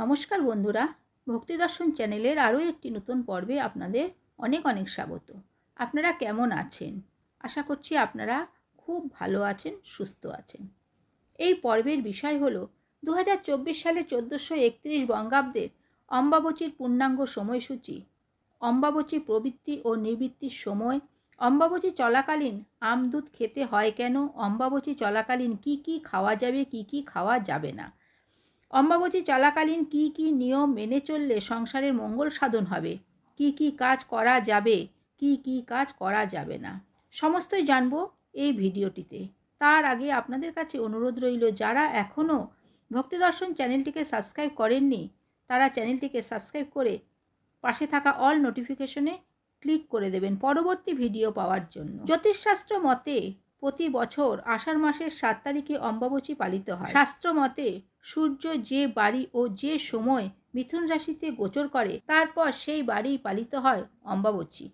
নমস্কার বন্ধুরা, ভক্তি দর্শন চ্যানেলের আরও একটি নতুন পর্বে আপনাদের অনেক অনেক স্বাগত। আপনারা কেমন আছেন? আশা করছি আপনারা খুব ভালো আছেন, সুস্থ আছেন। এই পর্বের বিষয় হল দু সালে চোদ্দোশো একত্রিশ বঙ্গাব্দের অম্বাবচীর পূর্ণাঙ্গ সময়সূচি। অম্বাবচী প্রবৃত্তি ও নিবৃত্তির সময় অম্বাবচী চলাকালীন আমদুধ খেতে হয় কেন অম্বাবচী চলাকালীন কি কি খাওয়া যাবে, কি কি খাওয়া যাবে না অম্বাবচী চলাকালীন কি কি নিয়ম মেনে চললে সংসারের মঙ্গল সাধন হবে? কি কি কাজ করা যাবে? কি কি কাজ করা যাবে না? সমস্তই জানব এই ভিডিওটিতে। তার আগে আপনাদের কাছে অনুরোধ রইল, যারা এখনও ভক্তি দর্শন চ্যানেলটিকে সাবস্ক্রাইব করেননি, তারা চ্যানেলটিকে সাবস্ক্রাইব করে পাশে থাকা অল নোটিফিকেশনে ক্লিক করে দেবেন পরবর্তী ভিডিও পাওয়ার জন্য। জ্যোতিষশাস্ত্র মতে প্রতি বছর আষাঢ় মাসের সাত তারিখে অম্বাবচী পালিত হয়। শাস্ত্র মতে সূর্য যে বাড়ি ও যে সময় মিথুন রাশিতে গোচর করে, তারপর সেই বাড়ি পালিত হয় অম্বাবচী।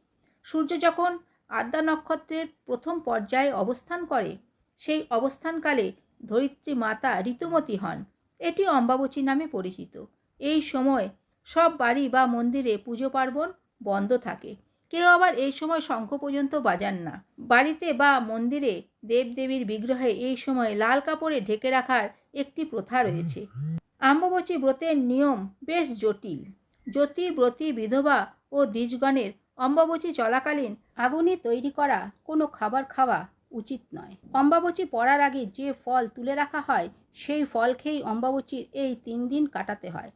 সূর্য যখন আদ্যা নক্ষত্রের প্রথম পর্যায়ে অবস্থান করে, সেই অবস্থানকালে ধরিত্রী মাতা ঋতুমতী হন। এটি অম্বাবচী নামে পরিচিত। এই সময় সব বাড়ি বা মন্দিরে পুজো পার্বণ বন্ধ থাকে। কেউ আবার এই সময় শঙ্খ পর্যন্ত বাজান না। বাড়িতে বা মন্দিরে দেবদেবীর বিগ্রহে এই সময় লাল কাপড়ে ঢেকে রাখার একটি প্রথা রয়েছে। আম্ববচী ব্রতের নিয়ম বেশ জটিল। জ্যোতি, ব্রতী, বিধবা ও দ্বিজগণের অম্বাবচী চলাকালীন আগুনে তৈরি করা কোনো খাবার খাওয়া উচিত নয়। অম্বাবচী পড়ার আগে যে ফল তুলে রাখা হয়, সেই ফল খেয়েই অম্বাবচীর এই তিন দিন কাটাতে হয়।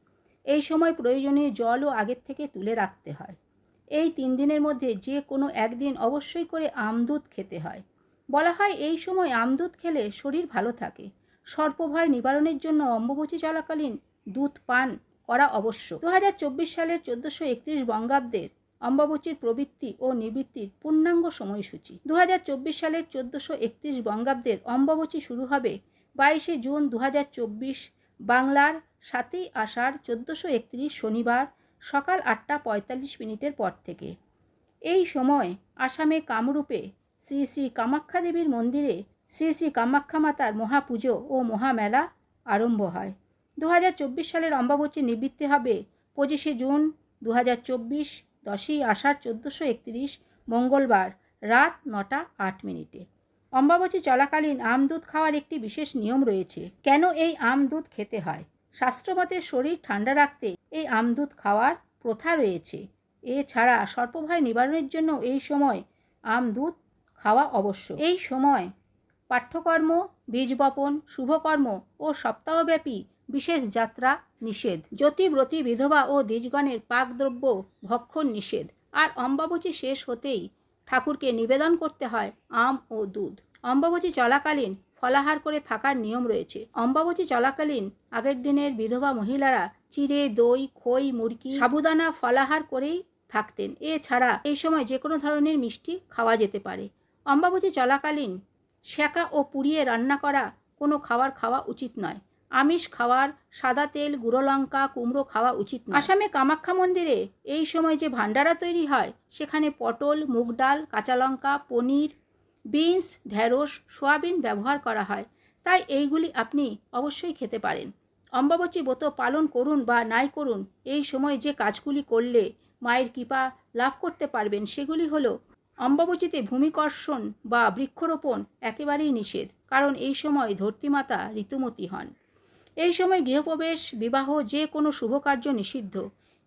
এই সময় প্রয়োজনীয় জলও আগের থেকে তুলে রাখতে হয়। এই তিন দিনের মধ্যে যে কোনো একদিন অবশ্যই করে আমদুধ খেতে হয়। বলা হয় এই সময় আমদুধ খেলে শরীর ভালো থাকে। সর্পভয় নিবারণের জন্য অম্বুবচী চলাকালীন দুধ পান করা অবশ্য। দু হাজার চব্বিশ সালের চোদ্দোশো একত্রিশ বঙ্গাব্দের অম্বাবচীর প্রবৃত্তি ও নিবৃত্তির পূর্ণাঙ্গ সময়সূচি। দু হাজার চব্বিশ সালের চোদ্দোশো একত্রিশ বঙ্গাব্দের অম্বাবচী শুরু হবে বাইশে জুন দু হাজার চব্বিশ। বাংলার সাতই আষাঢ় চোদ্দোশো একত্রিশ শনিবার সকাল আটটা পঁয়তাল্লিশ মিনিটের পর থেকে। এই সময় আসামে কামরূপে শ্রী শ্রী কামাখ্যা দেবীর মন্দিরে শ্রী শ্রী কামাখ্যা মাতার মহাপুজো ও মহামেলা আরম্ভ হয়। দু হাজার চব্বিশ সালের অম্বাবচী নিবৃত্তি হবে পঁচিশে জুন দু হাজার চব্বিশ, দশই আষাঢ় চোদ্দোশো একত্রিশ, মঙ্গলবার রাত নটা আট মিনিটে। অম্বাবচী চলাকালীন আমদুধ খাওয়ার একটি বিশেষ নিয়ম রয়েছে। কেন এই আমদুধ খেতে হয়? শাস্ত্রমতে শরীর ঠান্ডা রাখতে এই আমদুধ খাওয়ার প্রথা রয়েছে। এছাড়া সর্পভয় নিবারণের জন্য এই সময় আমদুধ খাওয়া অবশ্য। এই সময় পাঠ্যকর্ম বীজ বপন শুভকর্ম ও সপ্তাহব্যাপী বিশেষ যাত্রা নিষেধ। জ্যোতিব্রতী বিধবা ও দ্বিজগণের পাকদ্রব্য ভক্ষণ নিষেধ। আর অম্বাবচী শেষ হতেই ঠাকুরকে নিবেদন করতে হয় আম ও দুধ। অম্বাবচী চলাকালীন ফলাহার করে থাকার নিয়ম রয়েছে। অম্বাবচী চলাকালীন আগের দিনের বিধবা মহিলারা চিড়ে, দই, খই, মুরগি, সাবুদানা ফলাহার করেই থাকতেন। এছাড়া এই সময় যে কোনো ধরনের মিষ্টি খাওয়া যেতে পারে। অম্বাবচী চলাকালীন শেঁকা ও পুড়িয়ে রান্না করা কোনো খাবার খাওয়া উচিত নয়। আমিষ খাওয়ার সাদা তেল, গুঁড়ো লঙ্কা, কুমড়ো খাওয়া উচিত নয়। আসামে কামাখ্যা মন্দিরে এই সময় যে ভান্ডারা তৈরি হয়, সেখানে পটল, মুগ ডাল, কাঁচা লঙ্কা, পনির বিনস ঢ্যাঁড়স সোয়াবিন ব্যবহার করা হয়। তাই এইগুলি আপনি অবশ্যই খেতে পারেন। অম্বাবচী ব্রত পালন করুন বা নাই করুন, এই সময় যে কাজগুলি করলে মায়ের কৃপা লাভ করতে পারবেন সেগুলি হলো অম্বাবচীতে ভূমিকর্ষণ বা বৃক্ষরোপণ একেবারেই নিষেধ, কারণ এই সময় ধরতিমাতা ঋতুমতী হন। এই সময় গৃহপ্রবেশ, বিবাহ যে কোনো শুভ কার্য নিষিদ্ধ,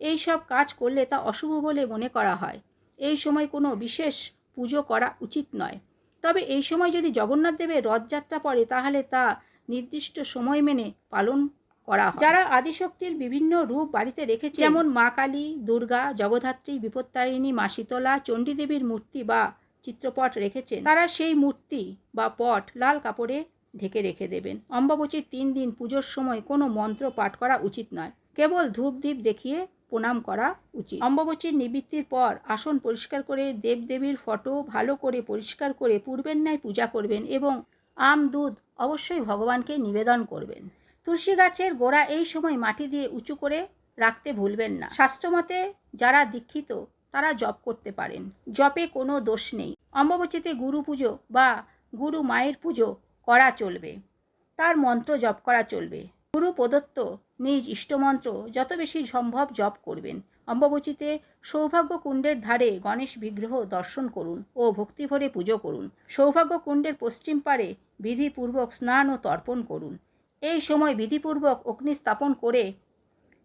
এই সব কাজ করলে তা অশুভ বলে মনে করা হয়। এই সময় কোনো বিশেষ পুজো করা উচিত নয়। তবে এই সময় যদি জগন্নাথ দেবের রথযাত্রা পড়ে তাহলে তা নির্দিষ্ট সময় মেনে পালন করা যারা আদিশক্তির বিভিন্ন রূপ বাড়িতে রেখেছে যেমন মা কালী দুর্গা জগধাত্রী বিপত্তারিণী মা শীতলা চণ্ডীদেবীর মূর্তি বা চিত্রপট রেখেছেন তারা সেই মূর্তি বা পট লাল কাপড়ে ঢেকে রেখে দেবেন। অম্বাবচীর তিন দিন পুজোর সময় কোনো মন্ত্র পাঠ করা উচিত নয়। কেবল ধূপ দ্বীপ দেখিয়ে প্রণাম করা উচিত। অম্বাবচীর নিবৃত্তির পর আসন পরিষ্কার করে দেবদেবীর ফটো ভালো করে পরিষ্কার করে পূর্বের ন্যায় পূজা করবেন এবং আম, দুধ অবশ্যই ভগবানকে নিবেদন করবেন। তুলসী গাছের গোড়া এই সময় মাটি দিয়ে উঁচু করে রাখতে ভুলবেন না। শাস্ত্রমতে যারা দীক্ষিত, তারা জপ করতে পারেন। জপে কোনো দোষ নেই। অম্বাবচীতে গুরু পুজো বা গুরু মায়ের পুজো করা চলবে। তার মন্ত্র জপ করা চলবে। গুরু প্রদত্ত নিজ ইষ্টমন্ত্র যত বেশি সম্ভব জপ করবেন। অম্বুবচীতে সৌভাগ্য কুণ্ডের ধারে গণেশ বিগ্রহ দর্শন করুন ও ভক্তিভরে পুজো করুন। সৌভাগ্য কুণ্ডের পশ্চিম পারে বিধিপূর্বক স্নান ও তর্পণ করুন। এই সময় বিধিপূর্বক অগ্নি স্থাপন করে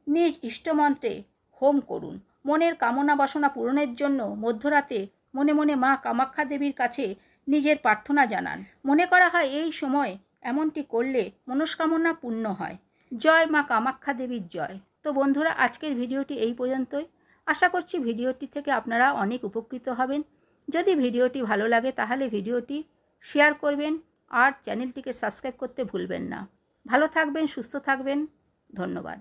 নিজ ইষ্টমন্ত্রে হোম করুন। মনের কামনা বাসনা পূরণের জন্য মধ্যরাতে মনে মনে মা কামাখ্যা দেবীর কাছে নিজের প্রার্থনা জানান। মনে করা হয় এই সময় এমনটি করলে মনস্কামনা পূর্ণ হয়। জয় মা কামাখ্যা দেবীর জয়। তো বন্ধুরা, আজকের ভিডিওটি এই পর্যন্তই। আশা করছি ভিডিওটি থেকে আপনারা অনেক উপকৃত হবেন। যদি ভিডিওটি ভালো লাগে তাহলে ভিডিওটি শেয়ার করবেন আর চ্যানেলটিকে সাবস্ক্রাইব করতে ভুলবেন না। ভালো থাকবেন, সুস্থ থাকবেন। ধন্যবাদ।